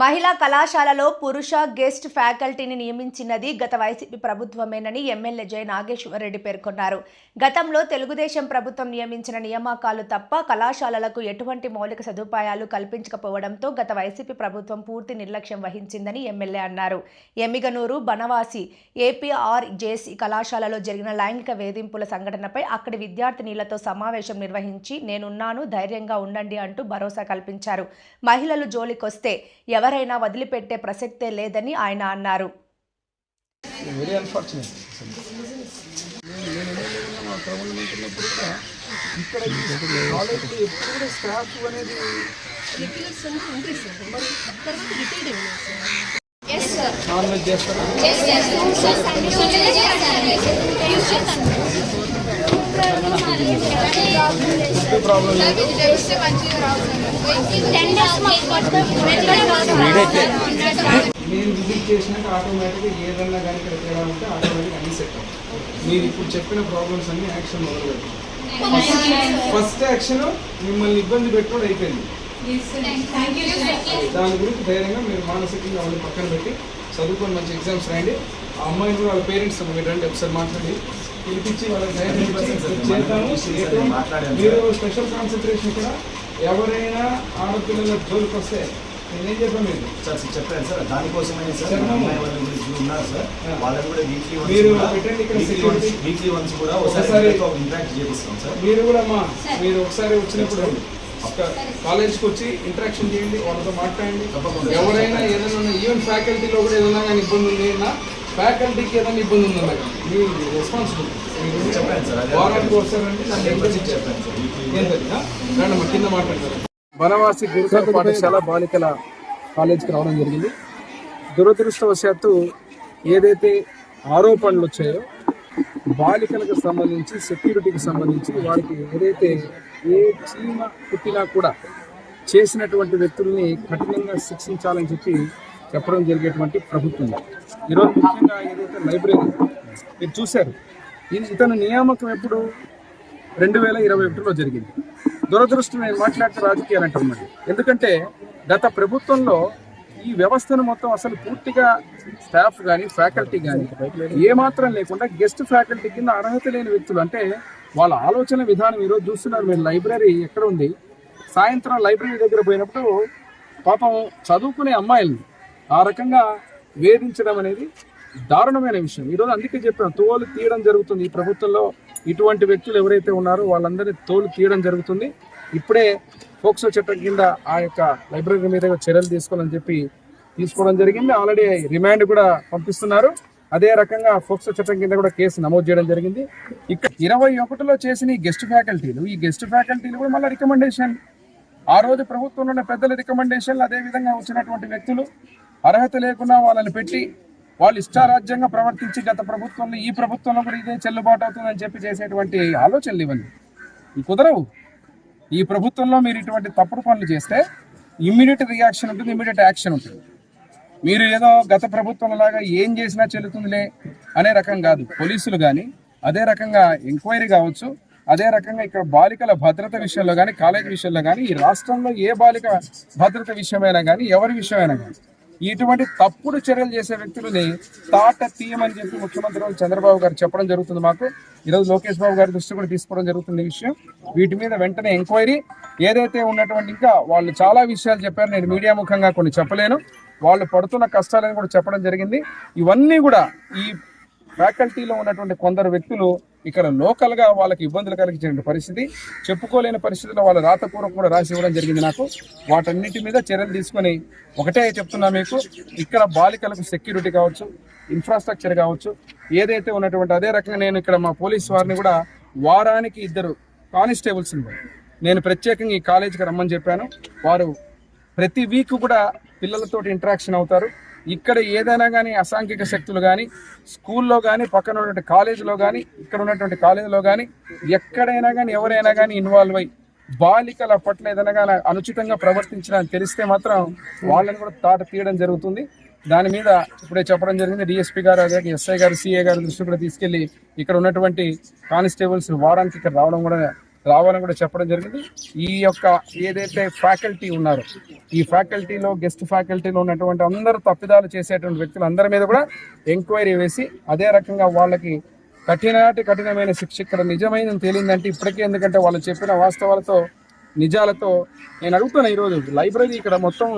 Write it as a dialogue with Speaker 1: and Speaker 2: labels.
Speaker 1: మహిళా కళాశాలలో పురుష గెస్ట్ ఫ్యాకల్టీని నియమించినది గత వైసీపీ ప్రభుత్వమేనని ఎమ్మెల్యే జయ నాగేశ్వరరెడ్డి పేర్కొన్నారు. గతంలో తెలుగుదేశం ప్రభుత్వం నియమించిన నియామకాలు తప్ప కళాశాలలకు ఎటువంటి మౌలిక సదుపాయాలు కల్పించకపోవడంతో గత వైసీపీ ప్రభుత్వం పూర్తి నిర్లక్ష్యం వహించిందని ఎమ్మెల్యే అన్నారు. ఎమ్మిగనూరు బనవాసి ఏపీఆర్ జేసీ కళాశాలలో జరిగిన లైంగిక వేధింపుల సంఘటనపై అక్కడి విద్యార్థినీలతో సమావేశం నిర్వహించి నేనున్నాను ధైర్యంగా ఉండండి అంటూ భరోసా కల్పించారు. మహిళలు జోలికొస్తే ఎవరు ఎవరైనా వదిలిపెట్టే ప్రసక్తే లేదని ఆయన అన్నారు
Speaker 2: వెరీ అన్ఫార్చునేట్ ఇక్కడ కాలేజీలో ఎప్పుడు కూడా స్టాఫ్ అనేది నాన్ వెజ్ చేస్తారా ప్రాబ్లం లేదు. నేను విజిట్ చేసినాక ఆటోమేటిక్గా ఏదన్నా కానీ ఇక్కడ తేడా ఉంటే ఆటోమేటిక్ అన్ని సెట్ అవుతుంది మీరు ఇప్పుడు చెప్పిన ప్రాబ్లమ్స్ అన్ని యాక్షన్ మొదలు పెట్టండి ఫస్ట్ యాక్షన్ మిమ్మల్ని ఇబ్బంది పెట్టుకోవడం అయిపోయింది. దాని గురించి ధైర్యంగా మీరు మానసికంగా వాళ్ళని పక్కన పెట్టి చదువుకొని మంచి ఎగ్జామ్స్ రాయండి. ఆ అమ్మాయిని కూడా వాళ్ళ పేరెంట్స్ మీరు రండి ఒకసారి మాట్లాడి. పిలిపించి వాళ్ళకి ధైర్యం. మీరు స్పెషల్ కాన్సన్ట్రేషన్ కూడా ఎవరైనా ఆడపిల్లల జోలికి వస్తే నేనేం చెప్పాను మీరు
Speaker 3: సార్ సార్ చెప్పాను సార్ దానికోసమే సార్ అమ్మాయి వాళ్ళ గురించి ఉన్నారు సార్. వాళ్ళని కూడా వీక్లీ
Speaker 2: మీరు
Speaker 3: వన్స్
Speaker 2: పెట్టండి ఇక్కడ
Speaker 3: weekly once
Speaker 2: security.
Speaker 3: Weekly once కూడా
Speaker 2: ఒకసారి-
Speaker 3: ఇంటరాక్ట్ చేపిస్తాం సార్
Speaker 2: మీరు కూడా మా మీరు ఒకసారి వచ్చినప్పుడు కాలేజ్కి వచ్చి ఇంటరాక్షన్ చేయండి వాళ్ళతో మాట్లాడండి.
Speaker 3: తప్పకుండా.
Speaker 2: ఎవరైనా ఏదైనా ఈవెన్ ఫ్యాకల్టీలో కూడా ఏదైనా కానీ ఇబ్బంది ఉంది అన్నా ఫ్యాకల్టీకి ఏదైనా ఇబ్బంది ఉందన్నా కానీ మీ రెస్పాన్సిబిలిటీ
Speaker 3: చెప్పాను సార్ అదే
Speaker 2: వారానికి వస్తారండి దాన్ని
Speaker 3: చెప్పాను
Speaker 2: ఎంకరేజ్
Speaker 3: చెప్పాను సార్.
Speaker 2: కింద మాట్లాడతారు. బనవాసి గురుకుల పాఠశాల బాలికల కాలేజ్కి రావడం జరిగింది. దురదృష్టవశాత్తు ఏదైతే ఆరోపణలు వచ్చాయో బాలికలకు సంబంధించి సెక్యూరిటీకి సంబంధించి వారికి ఏదైతే ఏ చీమ పుట్టినా కూడా చేసినటువంటి వ్యక్తుల్ని కఠినంగా శిక్షించాలని చెప్పి చెప్పడం జరిగేటువంటి ప్రభుత్వం. ఈరోజు ముఖ్యంగా ఏదైతే లైబ్రరీ మీరు చూశారు ఇతను నియామకం ఎప్పుడు? రెండు వేల ఇరవై ఒకటిలో జరిగింది. దురదృష్టం నేను మాట్లాడితే రాజకీయాలు అంటారు ఎందుకంటే గత ప్రభుత్వంలో ఈ వ్యవస్థను మొత్తం అసలు పూర్తిగా స్టాఫ్ కానీ ఫ్యాకల్టీ కానీ ఏమాత్రం లేకుండా గెస్ట్ ఫ్యాకల్టీ కింద అర్హత లేని వ్యక్తులు అంటే వాళ్ళ ఆలోచన విధానం ఈరోజు చూస్తున్నారు. మీరు లైబ్రరీ ఎక్కడ ఉంది? సాయంత్రం లైబ్రరీ దగ్గర పోయినప్పుడు పాపం చదువుకునే అమ్మాయిల్ని ఆ రకంగా వేధించడం అనేది దారుణమైన విషయం. ఈరోజు అందుకే చెప్పాను తోలు తీయడం జరుగుతుంది. ఈ ప్రభుత్వంలో ఇటువంటి వ్యక్తులు ఎవరైతే ఉన్నారో వాళ్ళందరినీ తోలు తీయడం జరుగుతుంది. ఇప్పుడే ఫోక్సో చట్టం కింద ఆ యొక్క లైబ్రరీ మీద చర్యలు తీసుకోవాలని చెప్పి తీసుకోవడం జరిగింది. ఆల్రెడీ రిమాండ్ కూడా పంపిస్తున్నారు. అదే రకంగా ఫోక్సో చట్టం కింద కూడా కేసు నమోదు చేయడం జరిగింది. ఇక్కడ ఇరవై ఒకటిలో చేసిన ఈ గెస్ట్ ఫ్యాకల్టీలు ఈ గెస్ట్ ఫ్యాకల్టీలు కూడా మళ్ళీ రికమెండేషన్. ఆ రోజు ప్రభుత్వంలో ఉన్న పెద్దల రికమెండేషన్లు అదే విధంగా వచ్చినటువంటి వ్యక్తులు అర్హత లేకుండా వాళ్ళని పెట్టి వాళ్ళు ఇష్టారాజ్యంగా ప్రవర్తించి గత ప్రభుత్వంలో ఈ ప్రభుత్వంలో కూడా ఇదే చెల్లుబాటు అవుతుందని చెప్పి చేసేటువంటి ఆలోచనలు ఇవన్నీ ఇవి కుదరవు. ఈ ప్రభుత్వంలో మీరు ఇటువంటి తప్పుడు పనులు చేస్తే ఇమ్మీడియట్ రియాక్షన్ ఉంటుంది ఇమ్మీడియట్ యాక్షన్ ఉంటుంది. మీరు ఏదో గత ప్రభుత్వం లాగా ఏం చేసినా చెల్లుతుందిలే అనే రకం కాదు. పోలీసులు కానీ అదే రకంగా ఎంక్వైరీ కావచ్చు అదే రకంగా ఇక్కడ బాలికల భద్రత విషయంలో కానీ కాలేజీ విషయంలో కానీ ఈ రాష్ట్రంలో ఏ బాలిక భద్రత విషయమైనా కానీ ఎవరి విషయమైనా కానీ ఇటువంటి తప్పుడు చర్యలు చేసే వ్యక్తులని తాట తీయమని చెప్పి ముఖ్యమంత్రి చంద్రబాబు గారు చెప్పడం జరుగుతుంది మాకు. ఈరోజు లోకేష్ బాబు గారి దృష్టి కూడా తీసుకోవడం జరుగుతుంది విషయం. వీటి మీద వెంటనే ఎంక్వైరీ. ఏదైతే ఉన్నటువంటి ఇంకా వాళ్ళు చాలా విషయాలు చెప్పారు నేను మీడియా ముఖంగా కొన్ని చెప్పలేను. వాళ్ళు పడుతున్న కష్టాలను కూడా చెప్పడం జరిగింది. ఇవన్నీ కూడా ఈ ఫ్యాకల్టీలో ఉన్నటువంటి కొందరు వ్యక్తులు ఇక్కడ లోకల్గా వాళ్ళకి ఇబ్బందులు కలిగించిన పరిస్థితి. చెప్పుకోలేని పరిస్థితిలో వాళ్ళు రాతపూర్వకం కూడా రాసి ఇవ్వడం జరిగింది నాకు. వాటన్నిటి మీద చర్యలు తీసుకొని ఒకటే చెప్తున్నా మీకు ఇక్కడ బాలికలకు సెక్యూరిటీ కావచ్చు ఇన్ఫ్రాస్ట్రక్చర్ కావచ్చు ఏదైతే ఉన్నటువంటి అదే రకంగా నేను ఇక్కడ మా పోలీస్ వారిని కూడా వారానికి ఇద్దరు కానిస్టేబుల్స్ని నేను ప్రత్యేకంగా ఈ కాలేజీకి రమ్మని చెప్పాను. వారు ప్రతి వీక్ కూడా పిల్లలతో ఇంటరాక్షన్ అవుతారు. ఇక్కడ ఏదైనా కానీ అసాంఘిక శక్తులు కానీ స్కూల్లో కానీ పక్కన ఉన్నటువంటి కాలేజీలో కానీ ఇక్కడ ఉన్నటువంటి కాలేజీలో కానీ ఎక్కడైనా కానీ ఎవరైనా కానీ ఇన్వాల్వ్ అయ్యి బాలికల పట్ల ఏదైనా కానీ అనుచితంగా ప్రవర్తించిన తెలిస్తే మాత్రం వాళ్ళని కూడా తాట తీయడం జరుగుతుంది. దాని మీద ఇప్పుడే చెప్పడం జరిగింది. డిఎస్పీ గారు అదే ఎస్ఐ గారు సిఏ గారు దృష్టి కూడా తీసుకెళ్ళి ఇక్కడ ఉన్నటువంటి కానిస్టేబుల్స్ వారానికి ఇక్కడ రావడం కూడా రావాలని కూడా చెప్పడం జరిగింది. ఈ యొక్క ఏదైతే ఫ్యాకల్టీ ఉన్నారో ఈ ఫ్యాకల్టీలో గెస్ట్ ఫ్యాకల్టీలో ఉన్నటువంటి అందరూ తప్పిదాలు చేసేటువంటి వ్యక్తులు అందరి మీద కూడా ఎంక్వైరీ వేసి అదే రకంగా వాళ్ళకి కఠినాటి కఠినమైన శిక్ష ఇక్కడ నిజమైన తేలిందంటే ఇప్పటికే ఎందుకంటే వాళ్ళు చెప్పిన వాస్తవాలతో నిజాలతో నేను అడుగుతాను ఈరోజు లైబ్రరీ ఇక్కడ మొత్తం